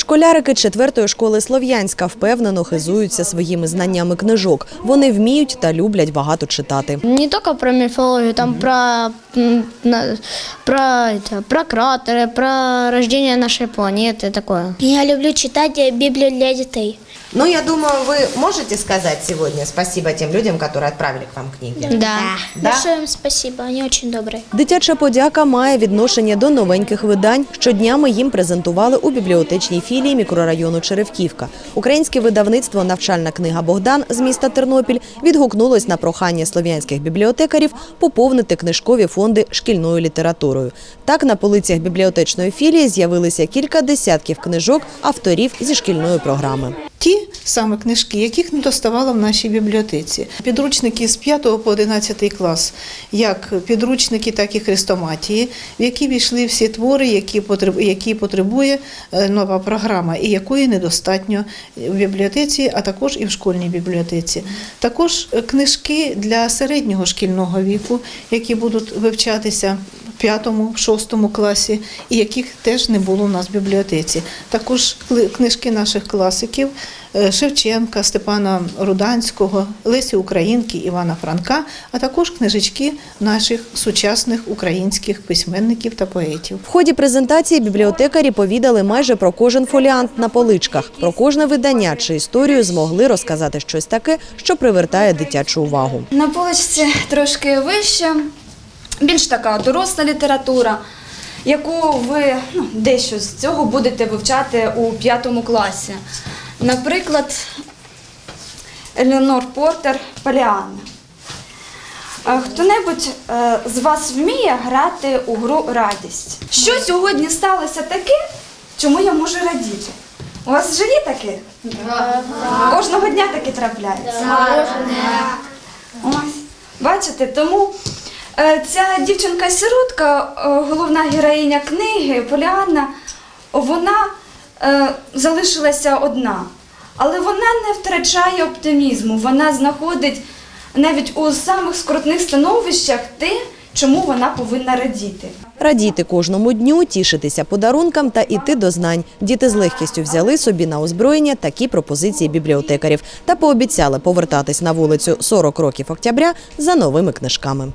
Школярики четвертої школи Слов'янська впевнено хизуються своїми знаннями книжок. Вони вміють та люблять багато читати. Не только про мифологию, там про, м, на- про, это, про кратеры, про рождение нашей планеты, такое. Я люблю читать э, Библию для детей. Ну, я думаю, вы можете сказать сегодня спасибо тем людям, которые отправили к вам книги? Да. Да? Большое им спасибо, они очень добрые. Дитяча подяка має відношення до новеньких видань. Щоднями їм презентували у бібліотечній філії мікрорайону Черевківка. Українське видавництво Навчальна книга Богдан з міста Тернопіль відгукнулось на прохання слов'янських бібліотекарів поповнити книжкові фонди шкільною літературою. Так на полицях бібліотечної філії з'явилися кілька десятків книжок авторів зі шкільної програми. Ті саме книжки, яких не доставало в нашій бібліотеці. Підручники з 5 по 11 клас, як підручники, так і хрестоматії, в які війшли всі твори, які потреб- які потребує е, нова програма, і якої недостатньо в бібліотеці, а також і в школьній бібліотеці. Також е, книжки для середнього шкільного віку, які будуть вивчатися п'ятому, шостому класі, і яких теж не було в нас в бібліотеці. Також книжки наших класиків е, Шевченка, Степана Руданського, Лесі Українки, Івана Франка, а також книжечки наших сучасних українських письменників та поетів. В ході презентації бібліотекарі повідали майже про кожен фоліант на поличках, про кожне видання чи історію змогли розказати щось таке, що привертає дитячу увагу. На поличці трошки вище, більш така доросла література, яку ви ну, дещо з цього будете вивчати у п'ятому класі. Наприклад, Елеонор Портер Поліанна. Е, Хто-небудь е, з вас вміє грати у гру радість? Що сьогодні сталося таке, чому я можу радіти? У вас вже є таке? Кожного дня таке трапляється. Ось. Бачите, тому ця дівчинка-сиротка, е, головна героїня книги Поліанна, вона е, залишилася одна. Але вона не втрачає оптимізму. Вона знаходить навіть у самих скрутних становищах те, чому вона повинна радіти. Радіти кожному дню, тішитися подарункам та іти до знань. Діти з легкістю взяли собі на озброєння такі пропозиції бібліотекарів та пообіцяли повертатись на вулицю 40 років октября за новими книжками.